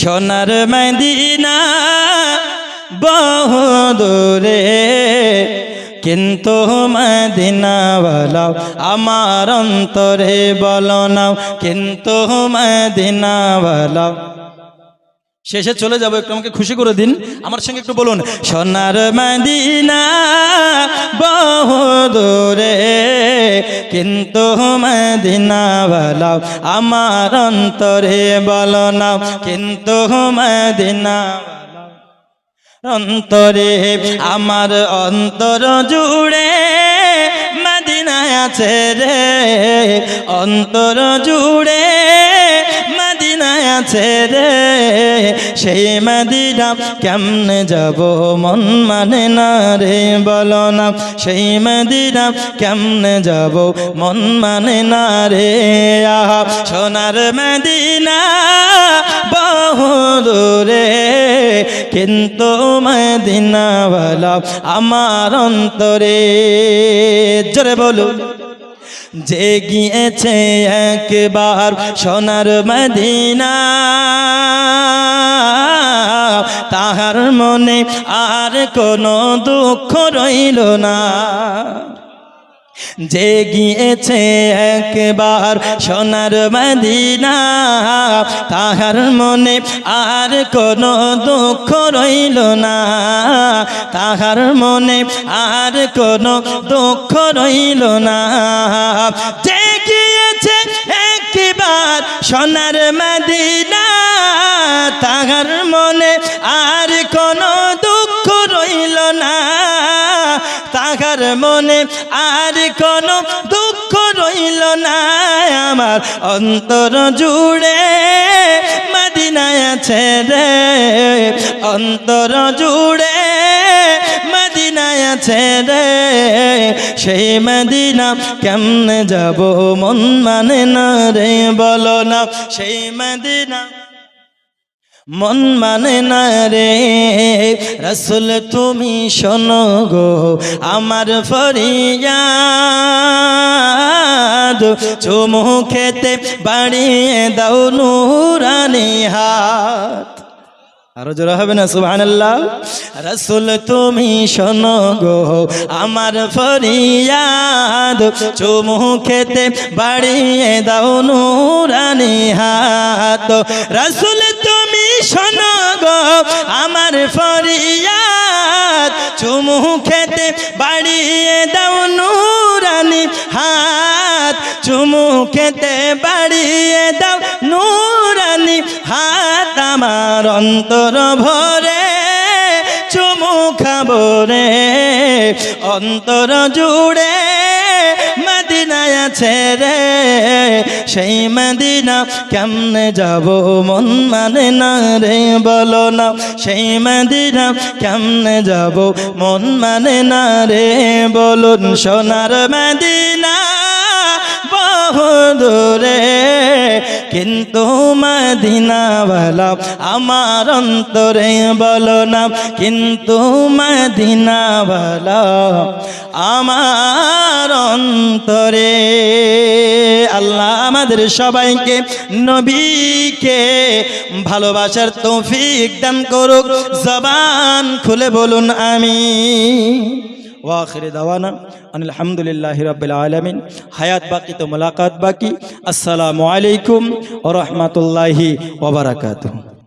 সোনার মদিনা বহু দূরে, কিন্তু মদিনাওয়ালা আমার অন্তরে বলো না, কিন্তু মদিনাওয়ালা। শেষে চলে যাব, একটু আমাকে খুশি করে দিন, আমার সঙ্গে একটু বলুন। সোনার মদিনা বহু দূরে, কিন্তু মদিনাওয়ালা, আমার অন্তরে বলো না, কিন্তু মদিনা অন্তরে আমার অন্তর জুড়ে মদিনায় আছে রে, অন্তর জুড়ে আছে রে? সেই মদিনা কেমনে যাব? মন মানে না রে, বলো না। সেই মদিনা কেমনে যাব? মন মানে না রে। আহা, সোনার মদিনা বহু দূরে। কিন্তু মদিনাওয়ালা আমার অন্তরে। জোরে বলুন। যে গিয়েছে একবার সোনার মদিনা। তাহার মনে আর কোনো দুঃখ রইল না। যে গিয়েছে একবার সোনার মদিনা। তাহার মনে আর কোনো দুঃখ রইল না। তাহার মনে আর কোনো দুঃখ রইল না। যে একবার সোনার মদিনা। তাহার মনে আর কোনো দুঃখ রইল না। তাহার মনে আর কোনো দুঃখ রইল না। আমার অন্তর জুড়ে মদিনায় আছে রে। অন্তর জুড়ে আছে রে? সেই মদিনা কেমনে যাব? মন মানে না রে, বলো না। সেই মদিনা মন মানে না রে। রসুল, তুমি শোনো গো, আমার ফরিয়াদ। চুমু খেতে বাড়িয়ে দাও নুরানি হাত। আরও জোরা হবে না আল্লাহ রসুল তুমি শোনো গো, আমার ফরিয়াদ চুমু খেতে বাড়িয়ে দাও নুরানি হাত। রসুল তুমি শোনো গো, আমার ফরিয়াদ চুমু খেতে বাড়িয়ে দাও নুরানি হাত। চুমু খেতে বাড়িয়ে দাও নুরানি হাত আমার অন্তর ভরে, চুমু খাব রে। অন্তর জুড়ে রে। সেই মদিনা কেমনে যাব মন মানে না রে বলো না। সেই মদিনা কেমনে যাব মন মানে না রে বলুন, সোনার মদিনা। দূরে কিন্তু মদিনাওয়ালা আমার অন্তরে বলো না, কিন্তু মদিনাওয়ালা আমার অন্তরে। আল্লাহ আমাদের সবাইকে, নবীকে ভালোবাসার তৌফিক দান করুক, জবান খুলে বলুন আমি ওয়াখির দাওয়ানা আনিল রবিল আলমিন। হায়াত বাকি তো মোলাকাত বাকি। আসসালামু আলাইকুম ও রহমতুল্লাহি ওয়া বারাকাতুহু।